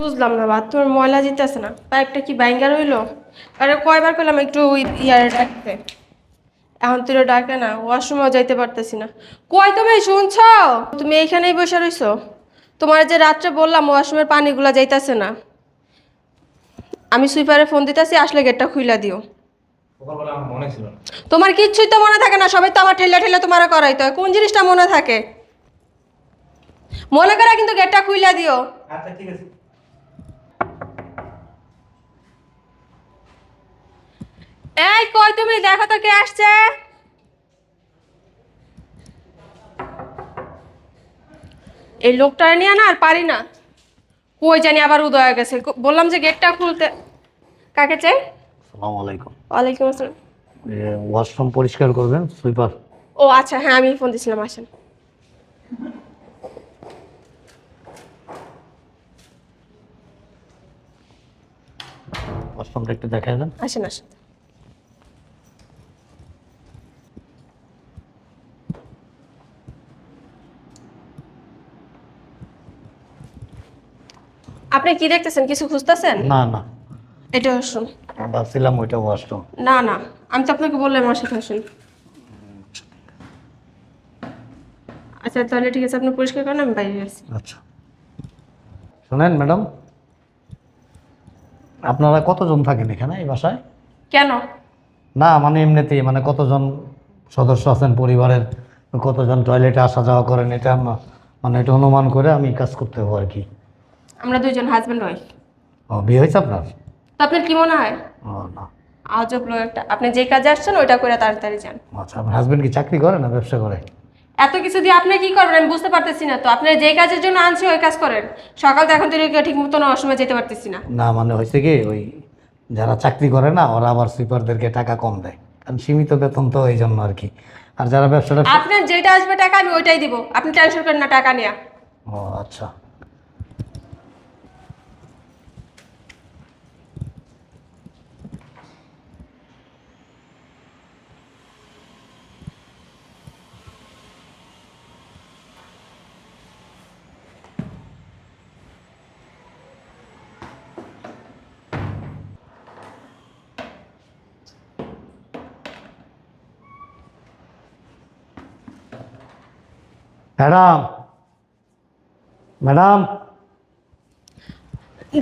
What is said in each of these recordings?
বুঝলাম না বাথরুমের ময়লা যেতেছে না। পাইপটা কি ব্যাঙ্গার হইল? আরে কয়বার করলাম একটু ওই ইয়ারে ডাকতে। এখন তুই ডাকে না ওয়াশরুমেও যাইতে পারতেছি না। কই তুমি শুনছ? তুমি এইখানেই বসে রইছো? তোমার যে রাত্রে বললাম ওয়াশরুমের পানিগুলো যাইতেছে না। আমি সুইপারে ফোন দিতেছি আসলে গেটটা খুইলা দিও। মনে তোমার কিচ্ছুই তো মনে থাকে না সবাই তো আমার ঠেলে ঠেলে তোমার করাইতে। হয় কোন জিনিসটা মনে থাকে? মনে করে কিন্তু গেটটা খুইলা দিও। আচ্ছা ঠিক আছে। এই কই তুমি? দেখো তো কে আসছে। এই লোকটা নিয়ে না আর পারি না। কই জানি আবার উদয় গেছে। বললাম যে গেটটা খুলতে। কাকে চাই? সালাম আলাইকুম। ওয়ালাইকুম আসসালাম। ওয়াশরুম পরিষ্কার করবেন সুইপার ও আচ্ছা হ্যাঁ আমি ফোন দিছিলাম আসেন। ওয়াশরুমটা একটু দেখাই দেন আসেন আসেন। আপনি কি দেখতেছেন? কিছু খুঁজতেছেন? না না। এটা আসুন। ভাবছিলাম ওইটা ওয়াশরুম না না। আমি তো আপনাকে বললাম আমার সাথে আসুন। আচ্ছা তাহলে ঠিক আছে আপনি পরিষ্কার করেন আমি বাইরে আসি আচ্ছা। শোনেন ম্যাডাম। আপনারা কতজন থাকেন এখানে এই বাসায়? কেন? না মানে এমনিতেই মানে কতজন সদস্য আছেন পরিবারের কতজন টয়লেটে আসা যাওয়া করেন এটা আম- মানে এটা অনুমান করে আমি কাজ করতে হব আর কি। আমরা দুইজন হাজব্যান্ড ওয়াইফ ও বিয়ে হয়েছে আপনার? তো আপনার কি মনে হয়? ও না। আজব লোক একটা। আপনি যে কাজে আসছেন ওইটা করে তাড়াতাড়ি যান। আচ্ছা আপনার হাজবেন্ড কি চাকরি করে না ব্যবসা করে? এত কিছু দিয়ে আপনি কি করবেন? আমি বুঝতে পারতেছি না তো। আপনি যে কাজের জন্য আনছি ওই কাজ করেন। সকাল তো এখন থেকে ঠিক মতন অসময় যেতে পারতেছি না। না মানে হয়েছে কি ওই যারা চাকরি করে না ওরা আবার সুইপারদেরকে টাকা কম দেয়। কারণ সীমিত বেতন তো এই জন্য আর কি। আর যারা ব্যবসাটা আপনার যেটা আসবে টাকা আমি ওইটাই দিব। আপনি টেনশন করেন না টাকা নিয়ে। ও আচ্ছা। ম্যাডাম। ম্যাডাম।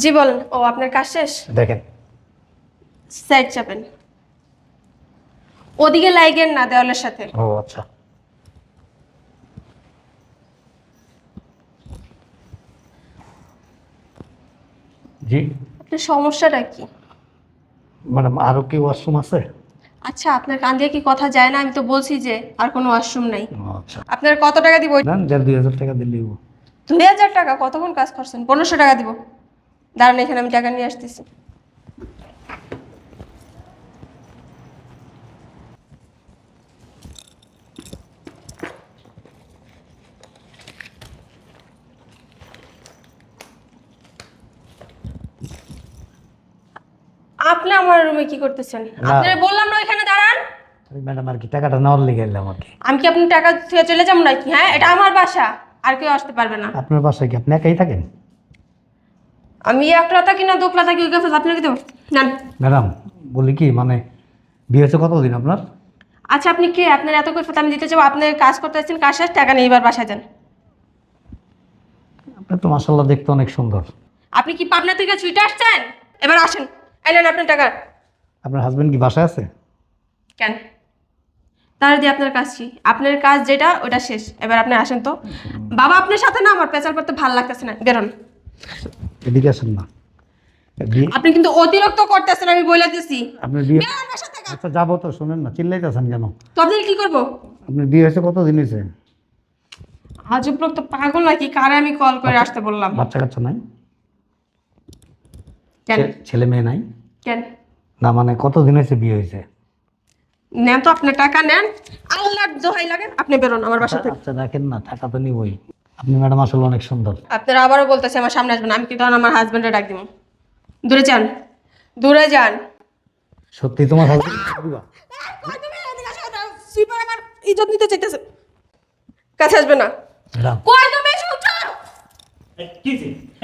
জি বলেন। ও আপনার কাজ শেষ? দেখেন। সাইড চাপেন ওদিকে লাইগেন না দেওয়ালের সাথে। ও আচ্ছা। জি। আপনার সমস্যাটা কি? ম্যাডাম আরও কি ওয়াশরুম আছে? আচ্ছা আপনার কান দিয়ে কি কথা যায় না? আমি তো বলছি যে আর কোনো ওয়াশরুম নাই। আচ্ছা। আপনার কত টাকা দিব? দেন দেড় দুই হাজার টাকা হব। দুই হাজার টাকা? কতক্ষণ কাজ করছেন? পনেরোশো টাকা দিব। দাঁড়ান এখানে আমি টাকা নিয়ে আসতেছি। আপনি আমার রুমে কি করতেছেন? আপনার বললাম না এখানে দাঁড়ান। ওই ম্যাডাম আর কি টাকাটা নেওয়ার লেগে এলাম আর কি। আমি কি আপনি টাকা থেকে চলে যাব নাকি? হ্যাঁ এটা আমার বাসা। আর কেউ আসতে পারবে না। আপনার বাসায় কি আপনি একাই থাকেন? আমি একলা থাকি না দোকলা থাকি ওই কাছে আপনাকে দেবো। নেন ম্যাডাম বলি কি মানে বিয়ে হয়েছে কতদিন আপনার? আচ্ছা আপনি কে? আপনার এত কৈফত আমি দিতে চাবো। আপনার কাজ করতে আসছেন কাজ শেষ টাকা নিয়ে এবার বাসায় যান। আপনার তো মাসাল্লাহ দেখতে অনেক সুন্দর। আপনি কি পাবনা থেকে ছুটে আসছেন? এবার আসেন। এলেন আপনার টাকা। আপনার হাজবেন্ড কি বাসায় আছে? কেন? তাহলে দিয়ে আপনার কাজ কি? আপনার কাজ যেটা ওটা শেষ। এবার আপনি আসেন তো। বাবা আপনার সাথে না আমার পেঁচাল করতে ভালো লাগতেছে না। বেরোন। এদিকে আসেন না। আপনি কিন্তু অতিরিক্ত করতেছেন আমি বলে দিছি। আপনার বিয়ে। আচ্ছা যাব তো শোনেন না চিল্লাইতেছেন কেন? তো আপনি কি করব? আপনার বিয়ে হয়েছে কতদিন হয়েছে? আজব লোক তো পাগল নাকি? কারে আমি কল করে আসতে বললাম? বাচ্চা কাচ্চা নাই? কেন? ছেলে মেয়ে নাই? কেন? না মানে কতদিন হয়েছে বিয়ে হয়েছে? নেন তো আপনি টাকা নেন। আল্লাহর দোহাই লাগে আপনি বেরোন আমার বাসা থেকে। আচ্ছা দেখেন না টাকা তো নিবই। আপনি ম্যাডাম আসলে অনেক সুন্দর। আপনারা আবারও বলতেছে আমার সামনে আসবেন আমি কি তখন আমার হাজবেন্ডে ডাক দিব? দূরে যান দূরে যান। সত্যি তোমার হাজবেন্ড সুইপার আমার ইজ্জত নিতে চাইতেছে। কাছে আসবে না। কই তুমি শুনছো এই, কি?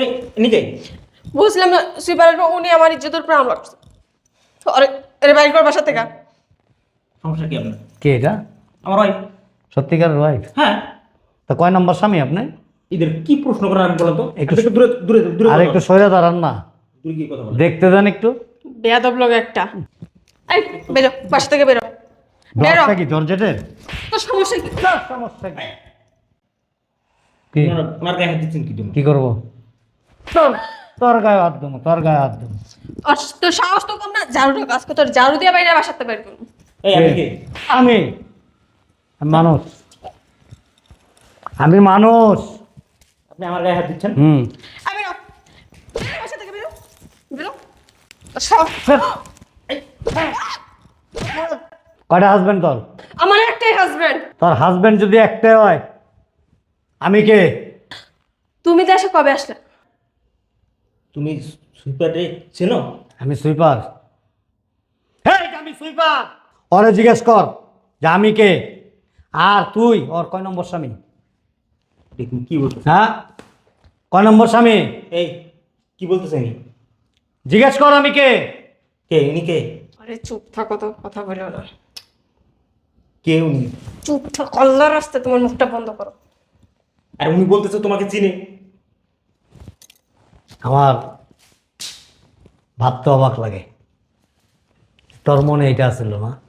এই, নিকে বুঝলাম না সুইপারের পর উনি আমার ইজ্জতের উপর হামলা করছে। আরে আরে বাইর কর বাসা থেকে। সমস্যা কি আপনার? কে এটা? আমার ওয়াইফ সত্যিকারের ওয়াইফ হ্যাঁ। তা কয় নম্বর স্বামী আপনি? এদের কি প্রশ্ন করার আমি বলেন তো? একটু- একটু দূরে দূরে দূরে আর একটু সরে দাঁড়ান না। দূরে কি কথা দেখতে দেন একটু। বেয়াদব লোক একটা। এই বেরো বাসা থেকে বেরো। বেরো। কি জর্জেটের তোর সমস্যা কি? সমস্যা কি? কি? ওনার- ওনার গায়ে হাত দিচ্ছেন কি জন্য? কি করব? তোর তোর গায়ে হাত দেবো তোর গায়ে হাত দেবো। তোর সাহস তো কম না? ঝাড়ুটা কাজ কর তোর ঝাড়ু দিয়ে বাইরে বাসাতে বের করব। এই আপনি কে? আমি। আমি মানুষ। আমি মানুষ। আপনি আমার গায়ে হাত দিচ্ছেন? হুম। এই বেরো। বেরো বাসা থেকে বেরো। বেরো। তোর কয়টা হাজবেন্ড তোর? আমার একটাই হাজবেন্ড তোর হাজবেন্ড যদি একটাই হয় আমি কে? তুমি দেশে কবে আসলে? তুমি সুইপারে চেনো? আমি সুইপার। হেই, আমি সুইপার! ওরে জিজ্ঞেস কর যে আমি কে? আর তুই ওর কয় নম্বর স্বামী? দেখুন কি বলতো হ্যাঁ? কয় নম্বর স্বামী? এই কি বলতেছেন জিজ্ঞেস কর আমি কে? কে উনি কে? আরে চুপ থাকো তো কথা বলো না। কে উনি? চুপ থাক কল্লার রাস্তায় তোমার মুখটা বন্ধ করো। আর উনি বলতেছে তোমাকে চিনে। আমার ভাবতে অবাক লাগে। তোর মনে এটা ছিল না?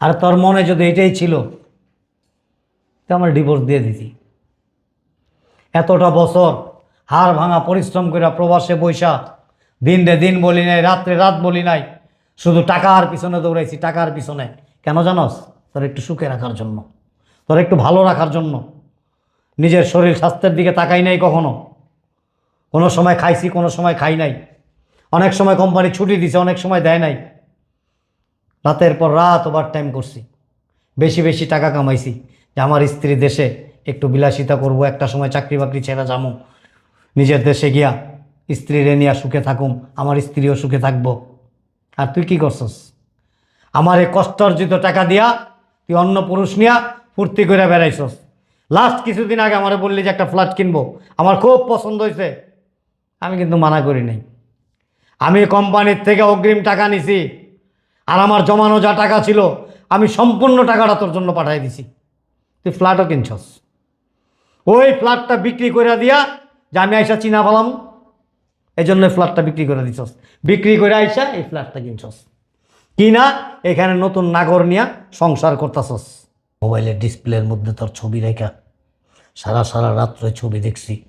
আর তোর মনে যদি এটাই ছিল, তো আমার ডিভোর্স দিয়ে দিতি। এতটা বছর হাড় ভাঙা পরিশ্রম করে প্রবাসে বৈশা দিন রে দিন বলি নাই রাত্রে রাত বলি নাই, শুধু টাকার পিছনে দৌড়াইছি, টাকার পিছনে। কেন জানোস? তোর একটু সুখে রাখার জন্য। তোর একটু ভালো রাখার জন্য। নিজের শরীর স্বাস্থ্যের দিকে তাকাই নাই কখনো। কোনো সময় খাইছি, কোনো সময় খাই নাই। অনেক সময় কোম্পানি ছুটি দিছে, অনেক সময় দেয় নাই। রাতের পর রাত ওভার টাইম করছি। বেশি বেশি টাকা কামাইছি যে আমার স্ত্রী দেশে একটু বিলাসিতা করব, একটা সময় চাকরি বাকরি ছেড়ে যাব। নিজের দেশে গিয়া স্ত্রীরে নিয়ে সুখে থাকুম, আমার স্ত্রীও সুখে থাকব। আর তুই কি করছস? আমার এই কষ্ট অর্জিত টাকা দিয়া তুই অন্য পুরুষ নিয়া ফুর্তি করে বেড়াইছস। লাস্ট কিছুদিন আগে আমারে বললি যে একটা ফ্ল্যাট কিনবো। আমার খুব পছন্দ হয়েছে আমি কিন্তু মানা করি নাই। আমি কোম্পানির থেকে অগ্রিম টাকা নিছি আর আমার জমানো যা টাকা ছিল, আমি সম্পূর্ণ টাকাটা তোর জন্য পাঠাই দিছি। তুই ফ্ল্যাটও কিনছস। ওই ফ্ল্যাটটা বিক্রি করে দিয়া যে আমি আইসা চিনা পেলাম এই জন্য ফ্ল্যাটটা বিক্রি করে দিছস। বিক্রি করে আইসা এই ফ্ল্যাটটা কিনছস। কিনা এখানে নতুন নাগর নিয়া সংসার করতাছস। মোবাইলের ডিসপ্লের মধ্যে তোর ছবি রেখা। সারা সারা রাত্রে ছবি দেখছি।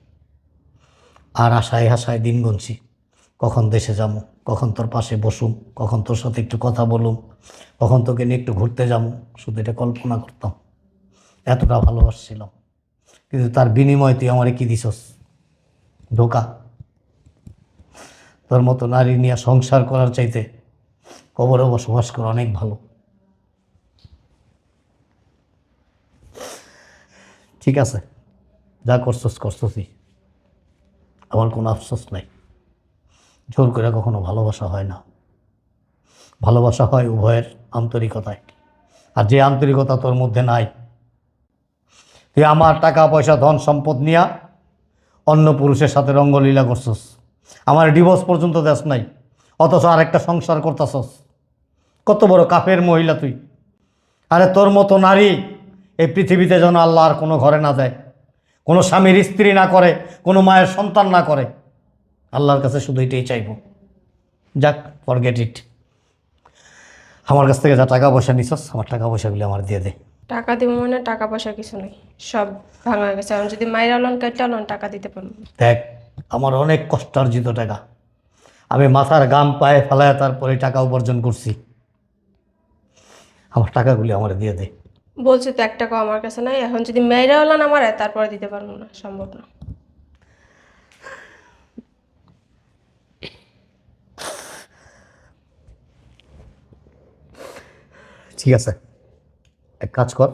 আর আশায় হাসায় দিন গুনছি। কখন দেশে যাব কখন তোর পাশে বসুম, কখন তোর সাথে একটু কথা বলুম, কখন তোকে নিয়ে একটু ঘুরতে যাব শুধু এটা কল্পনা করতাম। এতটা ভালোবাসছিলাম। কিন্তু তার বিনিময়ে তুই আমারে কি দিছস? ধোকা। তোর মতো নারী নিয়ে সংসার করার চাইতে কবরে বসবাস করা অনেক ভালো। ঠিক আছে। যা করছস, করছসই। আমার কোনো আফসোস নাই। জোর করে কখনো ভালোবাসা হয় না। ভালোবাসা হয় উভয়ের আন্তরিকতায়। আর যে আন্তরিকতা তোর মধ্যে নাই, তুই আমার টাকা, পয়সা, ধন, সম্পদ নিয়া অন্য পুরুষের সাথে রঙ্গলীলা করছস। আমার ডিভোর্স পর্যন্ত দেশ নাই, অথচ আর একটা সংসার করতেছস। কত বড় কাফের মহিলা তুই। আরে তোর মতো নারী এই পৃথিবীতে যেন আল্লাহ আর কোনো ঘরে না দেয় কোনো স্বামীর স্ত্রী না করে কোনো মায়ের সন্তান না করে। আল্লাহর কাছে শুধু এটাই চাইব। যাক ফরগেট ইট আমার কাছ থেকে যা টাকা পয়সা নিছস আমার টাকা পয়সাগুলি আমার দিয়ে দে। টাকা দিব মানে টাকা পয়সা কিছু নেই। সব ভাঙা হয়ে গেছে। এখন যদি মায়ের আলন কেটে আলন টাকা দিতে পারব। দেখ আমার অনেক কষ্টার্জিত টাকা। আমি মাথার গাম পায়ে ফেলায় তারপরে টাকা উপার্জন করছি। আমার টাকাগুলি আমার দিয়ে দে। বলছি তো এক টাকাও আমার কাছে নাই এখন যদি মেয়েরা না আমার তারপরে দিতে পারব না সম্ভব না। ঠিক আছে এক কাজ কর।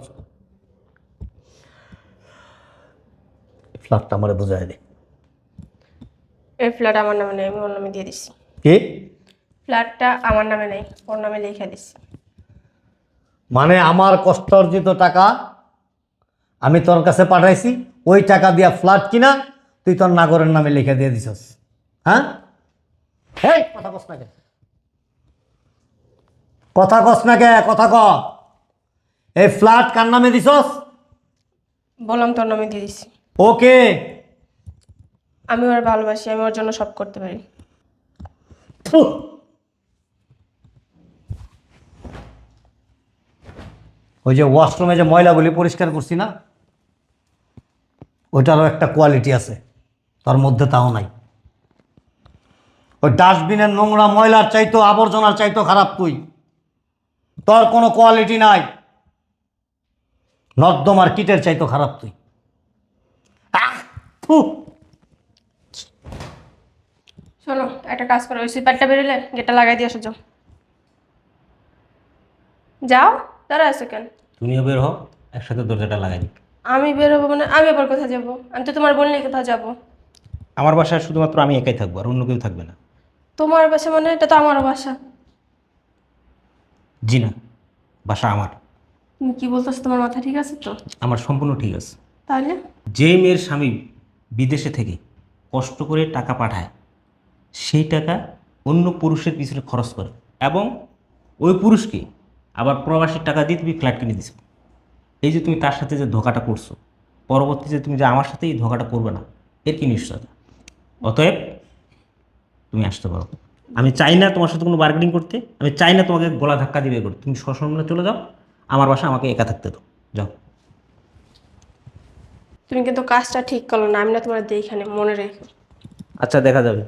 ফ্ল্যাটটা আমার বোঝায় দে। এই ফ্ল্যাট আমার নামে নেই আমি ওর নামে দিয়ে দিচ্ছি কি? ফ্ল্যাটটা আমার নামে নেই ওর নামে লিখে দিচ্ছি মানে আমার কষ্ট অর্জিত টাকা আমি তোর কাছে পাঠাইছি ওই টাকা দিয়া ফ্ল্যাট কিনা তুই তোর নাগরের নামে লিখে দিয়ে দিছস। হ্যাঁ? এই কথা কস না কে? কথা কস না কে? কথা ক। এই ফ্ল্যাট কার নামে দিছস? বললাম তোর নামে দিয়ে দিছি। ওকে আমি ওর ভালোবাসি আমি ওর জন্য সব করতে পারি। ওই যে ওয়াশরুমে যে ময়লাগুলি পরিষ্কার করছি না, ওইটারও একটা কোয়ালিটি আছে, তার মধ্যে তাও নাই। ওই ডাস্টবিনের নোংরা ময়লার চাইতো আবর্জনার চাইতো খারাপ তুই তোর কোনো কোয়ালিটি নাই। নর্দমার কিটের চাইতো খারাপ তুই! শোনো একটা কাজ করো, ওই সুইপারটা বেরোলে, গেটটা লাগাই দিয়ে যাও? দাঁড়া আছো কেন তুমিও বের হও একসাথে দরজাটা লাগাই দিই। আমি বেরোবো মানে আমি আবার কোথায় যাব? আমি তো তোমার বললেই কোথাও যাব। আমার বাসায় শুধুমাত্র আমি একাই থাকব আর অন্য কেউ থাকবে না। তোমার বাসা মানে? এটা তো আমারও বাসা। জি না বাসা আমার। তুমি কি বলতেছো? তোমার মাথা ঠিক আছে তো? আমার সম্পূর্ণ ঠিক আছে। তাহলে? যে মেয়ের স্বামী বিদেশে থেকে কষ্ট করে টাকা পাঠায় সেই টাকা অন্য পুরুষের পিছনে খরচ করে এবং ওই পুরুষকে আবার প্রবাসীর টাকা দিয়ে তুমি ফ্ল্যাট কিনে দিছো। এই যে তুমি তার সাথে যে ধোকাটা করছ পরবর্তীতে তুমি যে আমার সাথে এই ধোকাটা করবে না এর কি নিশ্চয়তা? অতএব তুমি আসতে পারো। আমি চাই না তোমার সাথে কোনো বার্গেনিং করতে আমি চাই না তোমাকে গলা ধাক্কা দিবে করতে। তুমি সসম্মানে চলে যাও আমার বাসা আমাকে একা থাকতে দাও। যাও। তুমি কিন্তু কাজটা ঠিক করল না আমি না তোমার দেখে মনে রেখো। আচ্ছা দেখা যাবে।